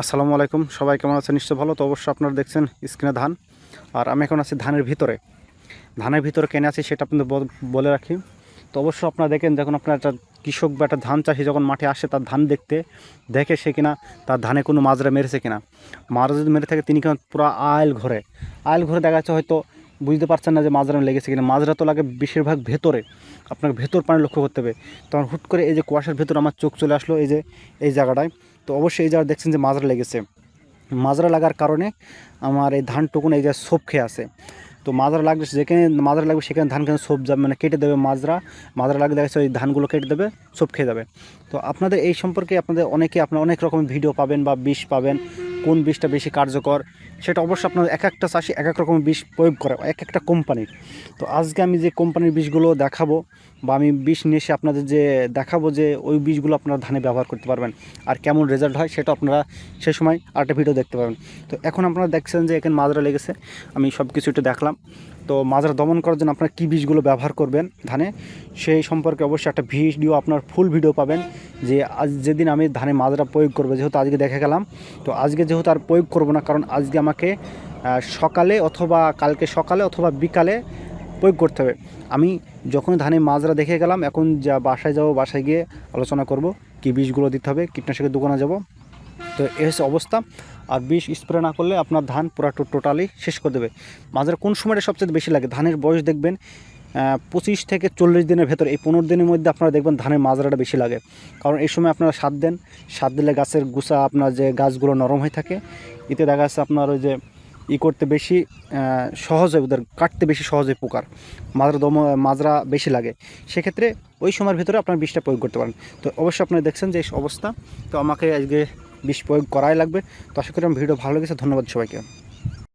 আসসালামু আলাইকুম। সবাই কেমন আছেন? নিশ্চয় ভালো। তো অবশ্যই আপনারা দেখছেন স্ক্রিনে ধান। আর আমি এখন আছি ধানের ভিতরে। ধানের ভিতরে কেনে আছি সেটা আপনাদের বলে রাখি। তো অবশ্যই আপনারা দেখেন যখন আপনার একটা কৃষক বা একটা ধান চাষি যখন মাঠে আসে তার ধান দেখতে, দেখে সে কিনা তার ধানে কোনো মাজরা মেরেছে কিনা। মাজরা যদি মেরে থাকে, তিনি কিনা পুরো আইল ঘরে। আইল ঘরে দেখা যাচ্ছে হয়তো বুঝতে পারছেন না যে মাজরা লেগেছে কিনা। মাজরা তো লাগে বেশিরভাগ ভেতরে। আপনাকে ভেতর পানি লক্ষ্য করতে হবে। তখন হুট করে এই যে কুয়াশার ভেতর আমার চোখ চলে আসলো এই যে, এই জায়গাটায়। তো অবশ্যই জায়গা দেখছেন যে মাজরা লেগেছে, মাজরা লাগার কারণে আমার এই ধান টুকুন এই যে সোপ খেয়ে আছে। তো মাজরা লাগবে যেখানে, মাজরা লাগবে সেখানে ধান সোপ যাবে মানে কেটে দেবে মাজরা। মাজরা লাগলে দেখা ওই ধানগুলো কেটে দেবে, সোপ খেয়ে যাবে। তো আপনাদের এই সম্পর্কে আপনাদের অনেকে আপনারা অনেক রকমের ভিডিও পাবেন বা বিষ পাবেন। কোন বিষটা বেশি কার্যকর, সেটা অবশ্যই আপনাদের এক একটা চাষি এক এক রকমের বিষ প্রয়োগ করে, এক একটা কোম্পানির। তো আজকে আমি যে কোম্পানির বিষগুলো দেখাবো বা আমি বিষ নিয়ে এসে আপনাদের যে দেখাবো যে ওই বীজগুলো আপনারা ধানে ব্যবহার করতে পারবেন আর কেমন রেজাল্ট হয় সেটা আপনারা সেই সময় আরেকটা ভিডিও দেখতে পাবেন তো এখন আপনারা দেখছেন যে এখানে মাজরা লেগেছে, আমি সব কিছু একটু দেখলাম। তো মাজরা দমন করার জন্য আপনারা কী বীজগুলো ব্যবহার করবেন ধানে, সেই সম্পর্কে অবশ্যই একটা ভিডিও আপনার ফুল ভিডিও পাবেন যে আজ যেদিন আমি ধানে মাজরা প্রয়োগ করব, যেহেতু আজকে দেখে গেলাম। তো আজকে যেহেতু আর প্রয়োগ করব না, কারণ আজকে আমাকে সকালে অথবা কালকে সকালে অথবা বিকালে প্রয়োগ করতে হবে। আমি যখন ধানে মাজরা দেখে গেলাম, এখন যা বাসায় যাব, বাসায় গিয়ে আলোচনা করব, কি বীজগুলো দিতে হবে, কীটনাশকের দোকানে যাব। তো এই হচ্ছে অবস্থা। আর বিষ স্প্রে না করলে আপনার ধান পুরো টোটালি শেষ করে দেবে। মাজরা কোন সময়টা সবচেয়ে বেশি লাগে? ধানের বয়স দেখবেন পঁচিশ থেকে চল্লিশ দিনের ভেতর, এই পনেরো দিনের মধ্যে আপনারা দেখবেন ধানের মাজরাটা বেশি লাগে। কারণ এই সময় আপনারা সাত দেন সাত দিলে গাছের গুছা আপনার যে গাছগুলো নরম হয়ে থাকে, এতে দেখা যাচ্ছে আপনার ওই যে ই করতে বেশি সহজ হয় ওদের কাটতে বেশি সহজ হয় পোকার। মাজরা দম, মাজরা বেশি লাগে। সেক্ষেত্রে ওই সময়ের ভিতরে আপনার বিষটা প্রয়োগ করতে পারেন। তো অবশ্যই আপনারা দেখছেন যে অবস্থা। তো আমাকে আজকে বিষ প্রয়োগ করাই লাগবে। তো আশা করি আমার ভিডিও ভালো লেগেছে। ধন্যবাদ সবাইকে।